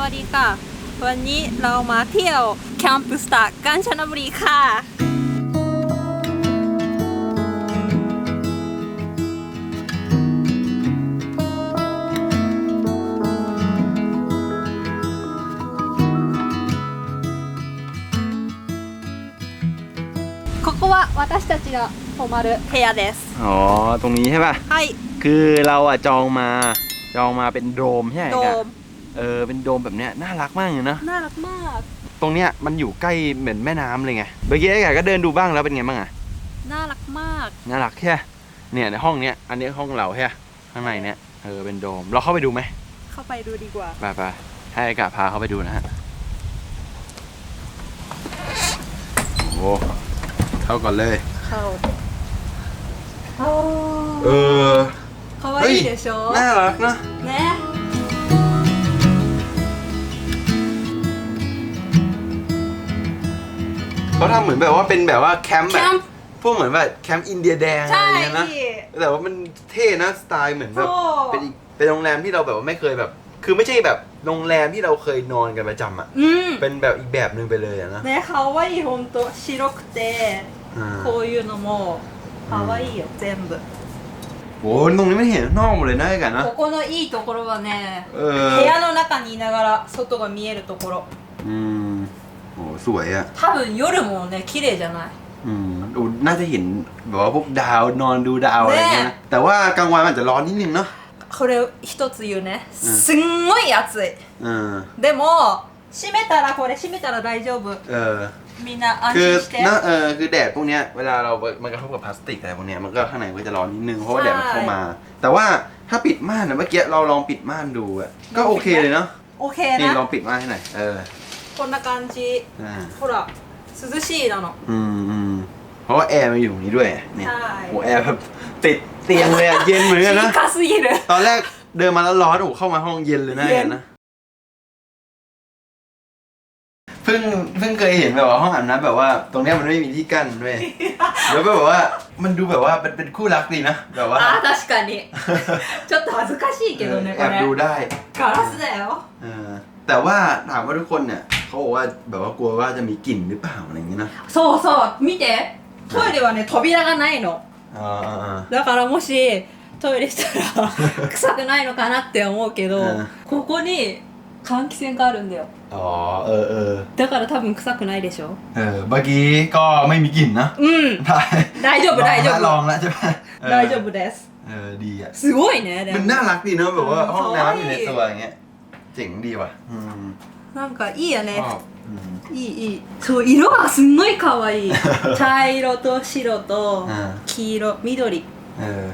วัสดีค่ะ วันนี้เรามาเที่ยวแคมป์สตาร์กาญจนบุรีค่ะ ここは私たちが泊まる部屋です อ๋อ ตรงนี้ใช่ป่ะ はい คือเราอะจองมา จองมาเป็นโดมใช่ไหม โด กะ ม เออ เป็นโดมแบบเนี้ย น่ารักมากเลยนะ น่ารักมาก ตรงเนี้ยมันอยู่ใกล้เหมือนแม่น้ำเลยไง เมื่อกี้ไอ้ไก่ก็เดินดูบ้างแล้วเป็นไงบ้างอะ น่ารักมาก น่ารักแค่ เนี่ยในห้องเนี้ย อันนี้ห้องเราแค่ข้างในเนี้ย เออ เป็นโดม เราเข้าไปดูไหม เข้าไปดูดีกว่า ไปไปให้ไอ้กะพาเข้าไปดูนะฮะ โอ้เข้าก่อนเลย เข้าโอ้ เออ かわいいでしょ น่ารักนะ ね เขาทำเหมือนแบบว่าเป็นแบบว่าแคมป์ キ แบบ ャンプ พวกเหมือนแบบแคมป์อินเดียแดงอะไร ใช่ อย่างเงี้ยนะ พี่ แต่ว่ามันเท่นะสไตล์เหมือนแบบ โอ้ เป็นอีกเป็นโรงแรมที่เราแบบว่าไม่เคยแบบ คือไม่ใช่แบบโรงแรมที่เราเคยนอนกันประจำอ่ะ うん เป็นแบบอีกแบบหนึ่งไปเลยอะนะ ね可愛い本当白くて อ่า こういうのも可愛いよ全部 โหตรงนี้ไม่เห็นข้างนอกหมดเลยนะไอ้กันนะ ここのいいところはね เออ 部屋の中にいながら外が見えるところ อืม โหสวยอ่ะ 多分夜もね綺麗じゃない อืมดูน่าจะเห็นแบบว่าพวกดาวนอนดูดาวอะไรเงี้ยนะ ね แต่ว่ากลางวันมันอาจจะร้อนนิดนึงเนาะ これ一つ言うねすんごい暑い เออ でも閉めたらこれ閉めたら大丈夫 เออ みんな安 คือ 心して นะเออคือแดดพวกเนี้ยเวลาเรามันกระทบกับพลาสติกอะไรพวกเนี้ยมันก็ข้างในมันก็จะร้อนนิดนึงเพราะว่า ใช่ แดดมันเข้ามา แต่ว่าถ้าปิดม่านนะเมื่อกี้เราลองปิดม่านดูอะก็โอเคเลยเนาะ オッケー นี่ลอ な งปิดม่านให้หน่อยเออ こんな感じ อ่า ほら涼しいなの อืมอืมเพราะว่าแอร์มันอยู่ตรงนี้ด้วยเนี่ย ใช่ โอ้แอร์แบบติดเตียงเลยอะเย็นเหมือนกันนะ 静かすぎる ตอนแรกเดินมาแล้วร้อนโอ้เข้ามาห้องเย็นเลยนะ เย็น นะเพิ่งเพิ่งเคยเห็นแบบว่าห้องอาบน้ำแบบว่า ตรงเนี้ยมันไม่มีที่กั้นด้วยแล้วแบบว่ามันดูแบบว่าเป็นเป็นคู่รักดีนะแบบว่า あー確かにちょっと恥ずかしいけどね แอ こ บดู れ ได้ ガラスだよ เออแต่ว่าถามว่าทุกคนเนี่ย เขาบอกว่าแบบว่ากลัวว่าจะมีกลิ่นหรือเปล่าอะไรอย่างเงี้ยนะそうそう見てトイレはね扉がないのอ่าอ่าอ่าだからもしトイレしたら臭くないのかなって思うけど、うんここに換気扇があるんだよอ๋อเออเออだから多分臭くないでしょเออเมื่อกี้ก็ไม่มีกลิ่นนะうんได้大丈夫大丈ลอง夫แล้วใช่ไหมเออ大丈夫ですเออดีอะすごいねでมันもน่ารักดีเนอะแบบว่าห้องน้ำอยู่ในตัวอย่างเงี้ยเจ๋งดีว่ะอืม なんかいいよね ชอบอืม いいいいそう色がすんごい可愛い茶色と白とうん黄色緑 เออ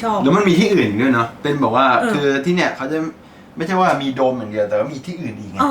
ชอบ แล้วมันมีที่อื่นอีกด้วยเนาะเป็นแบบว่า เออ คือที่เนี่ยเขาจะไม่ใช่ว่ามีโดมอย่างเดียวแต่ว่ามีที่อื่นอีกไง あ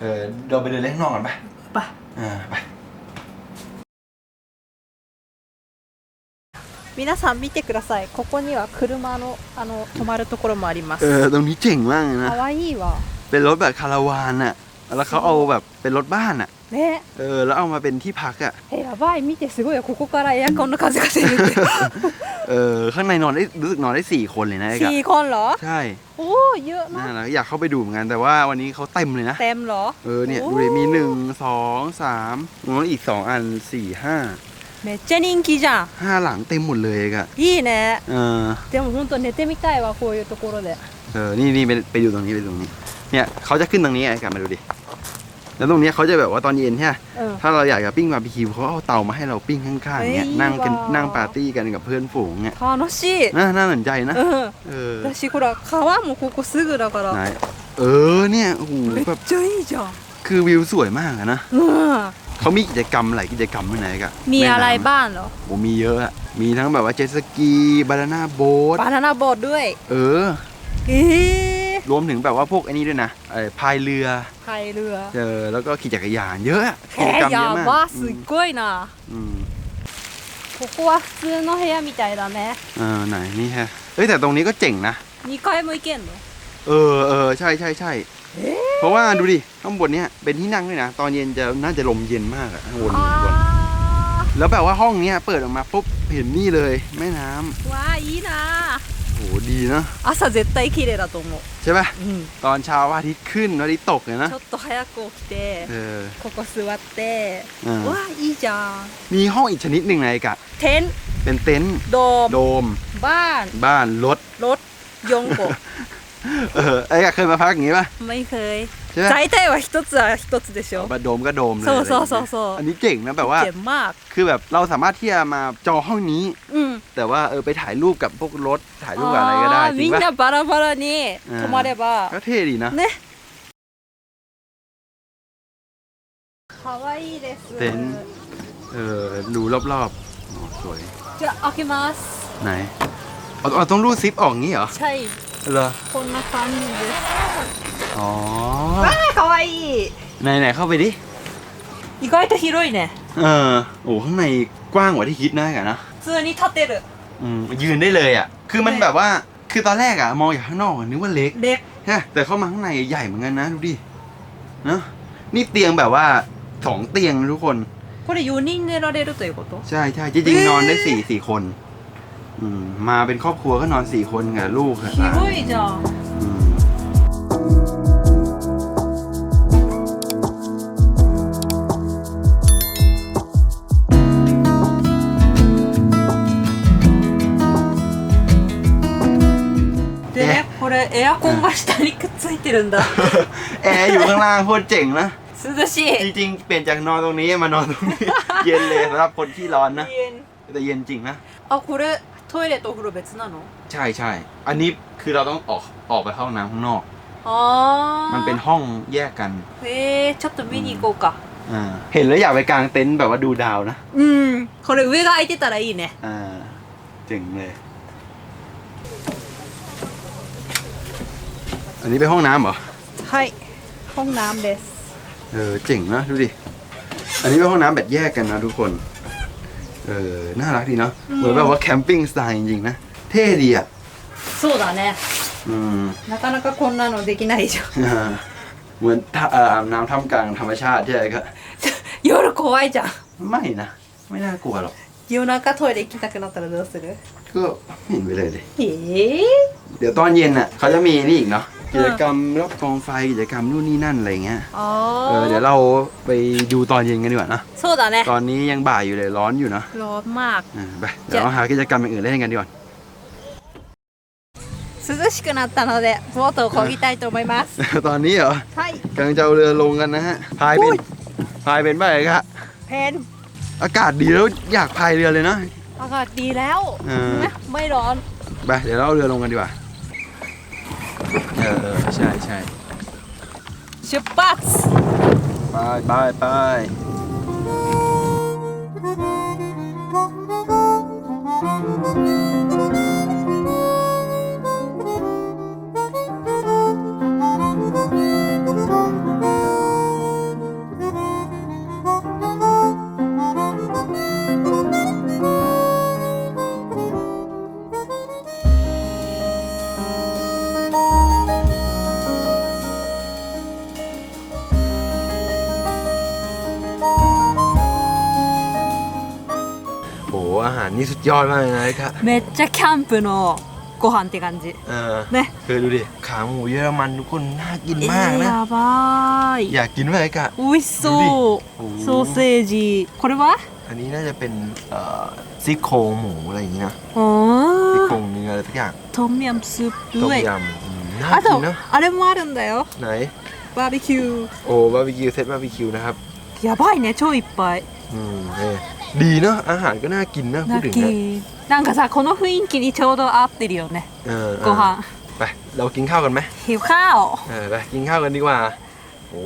เออเราไปเดินเล่นข้างนอกกันไป あไป อ่าไป 皆さん見てくださいここには車のあの止まるところもありま เอ す อตรงนี้เจ๋งมากเลยนะ 可愛いわ เป็นรถแบบคาราวานอะแล้วเขาเอาแบบเป็นรถบ้านอะ ね เออแล้วเอามาเป็นที่พักอะ えやばい見てすごいよここからエアコンの風が出るって เออข้างในนอนได้รู้สึกนอนได้สี่คนเลยนะไอ้กะ สี่คนเหรอ ใช่ โอ้เยอะ น่า นะ รักอยากเข้าไปดูเหมือนกันแต่ว่าวันนี้เขาเต็มเลยนะ เต็มเหรอ เออเนี่ย โอ้ ดูดิมีหนึ่งสองสามแล้วอีกสองอันสี่ห้า めっちゃ人気じゃん ห้าหลังเต็มหมดเลยอะ いいね เออ でも本当寝てみたいわこういうところで เออนี่นี่ไปไปดูตรงนี้ไปดูตรงนี้ เนี่ยเขาจะขึ้นตรงนี้ไอ้กลับมาดูดิ แล้วตรงเนี้ยเขาจะแบบว่าตอนเย็นใช่ไหม うん ถ้าเราอยากจะปิ้งบาร์บีคิวเขาเอาเตามาให้เราปิ้งข้างๆเนี่ย เฮ้ย นั่งกัน ว้าว นั่งปาร์ตี้กันกับเพื่อนฝูงเนี่ย 楽しい น่าน่าสนใจนะ うん เออ 私ほら川もここすぐだか ไหน ら เออเนี่ยโอ้โห めっ แบบ ちゃいいじゃん คือวิวสวยมากอะนะ うん เขามีกิจกรรมหลายกิจกรรมด้วยนะไอ้กะ มีอะไร แม่น้ำ บ้างเหรอ โอ้มีเยอะอะมีทั้งแบบว่าเจ็ตสกีบานาน่าโบ๊ท บานาน่าโบ๊ทด้วย เออ เอ๊ะ รวมถึงแบบว่าพวกไอ้นี่ด้วยนะเออพายเรือ พายเรือ เออแล้วก็ขี่จักรยานเยอะอะ え กิจกรรม ー、 เยอะ や มาก ば อื す ม っごいな อืม ここは普通の部屋みたいだね เออไหนนี่ฮะเอ้ยแต่ตรงนี้ก็เจ๋งนะ 2階も行けんの เออเออใช่ใช่ใช่เพราะว่าดูดิข้างบนเนี้ยเป็นที่นั่งด้วยนะ ตอนเย็นจะน่าจะลมเย็นมากอะข้างบนข้างบน あ แล้วแบบว่าห้องเนี้ยเปิดออกมาปุ๊บเห็นนี่เลยแม่น้ำ ーわあいいなโอ้ย ดีเนาะ 朝絶対綺麗だと思う ใช่ป่ะ うん ตอนเช้าพระอาทิตย์ขึ้นพระอาทิตย์ตกเลยนะ ちょっと早く起きて เออ ここ座って うんわあいいじゃん มีห้องอีกชนิดหนึ่งไงกะ テン เป็นเต็นท์ ドーム โดม バーン บ้านรถ รถ4個 เออไอ้กะเคยมาพักอย่างงี้ป่ะ ไม่เคย ใช่ไหม 大体は一つは一つでしょ บ้านโดมก็โดมเลย そうそうそうそう อันนี้เจ๋งนะแบบว่า เจ๋งมาก คือแบบเราสามารถที่จะมาจองห้องนี้ うん แต่ว่าเออไปถ่ายรูปกับพวกรถถ่ายรูปกับอะไรก็ได้ あー จริ み ง ん ป่ะ なバラバラに泊まれば ก็เท่ดีนะ ねかわいいですテン เออดูรอบๆอ๋อสวย じゃあ開けます ไหนเอาเอาต้องรูดซิปออกงี้เหรอ ใช่ เหรอ こんな感じです อ๋อ わあかわいい ไหนไหนเข้าไปดิ 意外と広いね เออโอ้ข้างในกว้างกว่าที่คิดนะกันนะ 普通に立てる อืมยืนได้เลยอ่ะ คือมัน ใช่ แบบว่า คือตอนแรกอ่ะ มองจากข้างนอกอะนึกว่าเล็ก เล็ก ใช่แต่เข้ามาข้างในใหญ่เหมือนกันนะ ดูดิเนอะนี่เตียงแบบว่าสองเตียงนะทุกคน これ4人寝られるということ ใช่ใช่จริงๆนอนได้สี่สี่คน อืม มาเป็นครอบครัวก็นอนสี่คนกับลูกกับหลาน 広いじゃん れエアコンが下にくっついてるんだ แอร์อยู่ข้างล่างโคตรเจ๋งนะ 涼しい จริงๆ เปลี่ยนจากนอนตรงนี้มานอนตรงนี้ เย็นเลยสำหรับคนที่ร้อนนะ แต่เย็นจริงนะ あこれトイレとお風呂別なの ใช่ใช่ อันนี้คือเราต้องออกออกไปเข้าห้องน้ำข้างนอก あー มันเป็นห้องแยกกัน へえちょっと見に行こうか อ่า เห็นแล้วอยากไปกางเต็นท์แบบว่าดูดาวนะ うんこれ上が空いてたらいいね อ่า เจ๋งเลย อันนี้เป็นห้องน้ำเหรอ はいห้องน้ำです เออ เจ๋งนะดูดิ อันนี้เป็นห้องน้ำแบบแยกกันนะทุกคน เออ น่ารักดีเนาะ เหมือนแบบว่าแคมปิ้งสไตล์จริงๆนะ เท่ดีอ่ะ そうだね อืม なかなかこんなのできないじゃん อ่าเหมือนถ้าเอ่ออาบน้ำท่ามกลางธรรมชาติใช่ไหมก็ 夜怖いじゃん ไม่นะ ไม่น่ากลัวหรอก 夜中トイレ行きたくなったらどうする ก็ไม่เห็นไปเลยเลย ええ เดี๋ยวตอนเย็นอ่ะเขาจะมีนี่อีกเนาะ กิจกรรมรอบกองไฟกิจกรรมนู่นนี่นั่นอะไรเงี้ย あ เออเดี๋ยวเราไปดูตอนเย็นกันดีกว่านะ そうだね ตอนนี้ยังบ่ายอยู่เลยร้อนอยู่นะ ร้อนมาก อ่าไปเดี๋ยวเราหากิจกรรมอย่างอื่นเล่นกันดีกว่า 涼しくなったのでボートを漕ぎたいと思います ตอนนี้เหรอ はい กำลังจะเอาเรือลงกันนะฮะพายเป็นพายเป็นไปครับ เพน อากาศดีแล้วอยากพายเรือเลยนะ อากาศดีแล้ว เออ นะไม่ร้อน ไปเดี๋ยวเราเอาเรือลงกันดีกว่า เออเออใช่ใช่出発ไปไปไป นี่สุดยอดมากเลยนะครับ めっちゃキャンプのご飯って感じ เออ ね คือดูดิขาหมูเยอรมันทุกคนน่ากิน え มาก ー、 นะ やばい อยากกินไหมกะ 美味しそうดูดิ ソーセージこれは อันนี้น่าจะเป็นเอ่อซี่โครงหมูอะไรอย่างงี้นะ あ ซี่ ー โครงเนื้ออะไรสักอย่าง トムヤムスープ ต้ม 上 ยำอืมน่า あ กิน と นะ あれもあるんだよ ไหน バーベキュ โอ้บาร์บีคิวเซตบาร์บีคิวนะครับ ーやばいね超いっぱい อืมเออ ดีเนอะอาหารก็น่ากินนะพูด ラ ถึ ッ ง キ นะ ーなんかさこの雰囲気にちょうど合ってるよね เออเออ ご飯 ไปเรากินข้าวกันไหม หิวข้าว เออไปกินข้าวกันดีกว่าโอ้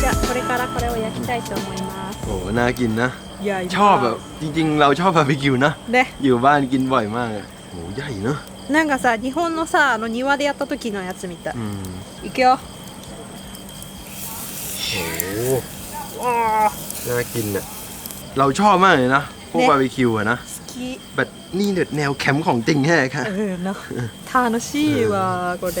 じゃあこれからこれを焼きたいと思います โหน่ากินนะ いや ชอบแบบจริง ๆ เราชอบบาร์บีคิวนะ ね อยู่บ้านกินบ่อยมากอะโหใหญ่เนอะ なんかさ日本のさあの庭でやった時のやつみたい อืม いくよ โหน่ากินอะเราชอบมากเลยนะพวก ね บาร์บีคิวอะนะ 好き แบบนี่เด็ดแนวแคมป์ของจริงแท้ค่ะ うんな楽しいわこれ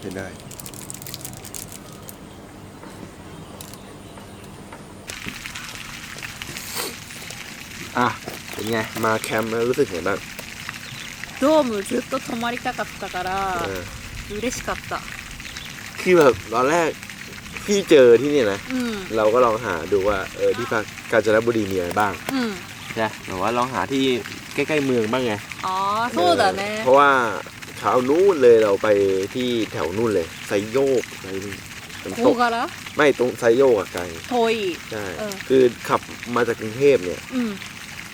เห็นได้ อ่ะ เป็นไง มาแคมป์แล้วรู้สึกไงบ้าง ドームずっと泊まりたかったから เออ 嬉しかった คือแบบตอนแรกพี่เจอที่เนี่ยนะ うん เราก็ลองหาดูว่า เออที่พักกาญจนบุรีมีอะไรบ้าง うん ใช่หรือว่าลองหาที่ใกล้ๆเมืองบ้างไง ああそうだね เพราะว่า เช้านู้นเลยเราไปที่แถวนู่นเลยไซโยกอะไรนี่น้ตกกระเหรอไม่ตรงไซโยกอะไกลโทย ใช่คือขับมาจากกรุงเทพเนี่ย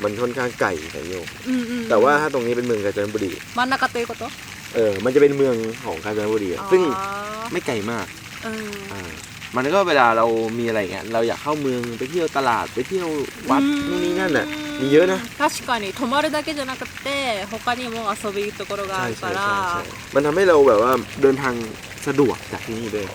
มันค่อนข้างไกลไซโยกแต่ว่าถ้าตรงนี้เป็นเมืองกาญจนบุรีมันนากาเตยกว่ตัวเออมันจะเป็นเมืองของกาญจนบุรีซึ่งไม่ไกลมากมันก็เวลาเรามีอะไรอย่างเงี้ยเราอยากเข้าเมืองไปเที่ยวตลาดไปเที่ยววัดนี่นั่นอะ มีเยอะนะ 確かに泊まるだけじゃなくて他にも遊びところが ใช่ ある ใช่ か ใช่ ら ใช่มันทำให้เราแบบว่าเดินทางสะดวกจากที่นี่ด้วย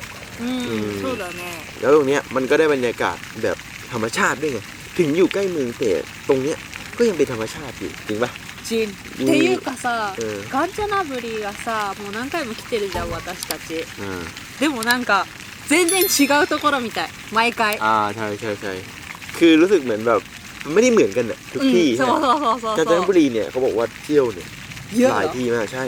うんうんそうだね แล้วตรงเนี้ยมันก็ได้บรรยากาศแบบธรรมชาติด้วยไง ถึงอยู่ใกล้เมืองแต่ตรงเนี้ยก็ยังเป็นธรรมชาติอยู่จริงปะ ジンっていうかさうんガンチャナブリがさもう何回も来てるじゃん私たち อ่า でもなんか全然違うところみたい毎回 อ่าใช่ใช่ใช่คือรู้สึกเหมือนแบบ ไม่ได้เหมือนกันอะทุกที่ใช่ไหมกาญนบุรีเนี่ยเขาบอกว่าเที่ยวเนี่ยหลายที่มากใช่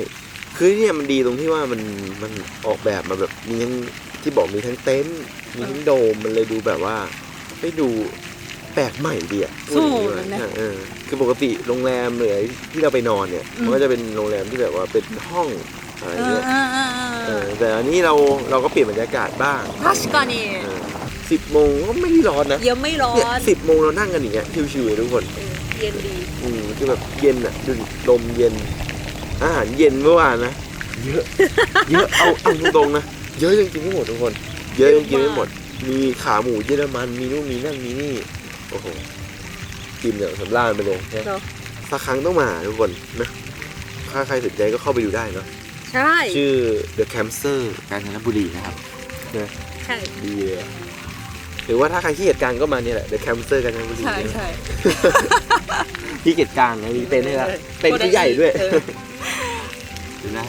คือเนี่ยมันดีตรงที่ว่ามันมันออกแบบมาแบบมีทั้งที่บอกมีทั้งเต็นท์มีทั้งโดมมันเลยดูแบบว่าไม่ดูแปลกใหม่ดีอะพูดอย่านี่าคือปกติโรงแรมเลยที่เราไปนอนเนี่ย มันก็จะเป็นโรงแรมที่แบบว่าเป็นห้องอะไรเงี้ยแต่อันนี้เราเราก็เปลี่ยนบรรยากาศบ้างทัชกานี สิบโมงก็ไม่ได้ร้อนนะยังไม่ร้อเนี่ยนสิบโมงเรานั่งกันอย่างเงี้ยชิวๆเลยทุกคน เออเย็นดีอืมคือแบบเย็นอะดูดิลมเย็น อาหารเย็นเมื่อวานนะเยอะ เยอะเอาเอาตรงๆนะเยอะจริงๆไม่หมดทุกคน เยอะจริงๆไม่หมด มีขาหมูเยอรมันมีนู่นมีนั่นมีนี่โอ้โหกินแบบสำราญไปเลยนะเนาะสักครั้งต้องมาทุกคนนะถ้าใครสนใจก็เข้าไปดูได้เนาะใช่ ชื่อ The Camper กาญจนบุรีนะครับ ใช่ ดีเลยอะ หรือว่าถ้าใครขี้เกียจกลางก็มาเนี่ยแหละ The Camper กาญจนบุรีใช่ใช่ขี้เกียจกลางไงมีเต็นท์ให้ละเต็นท์ที่ใหญ่ด้วยเออดูได้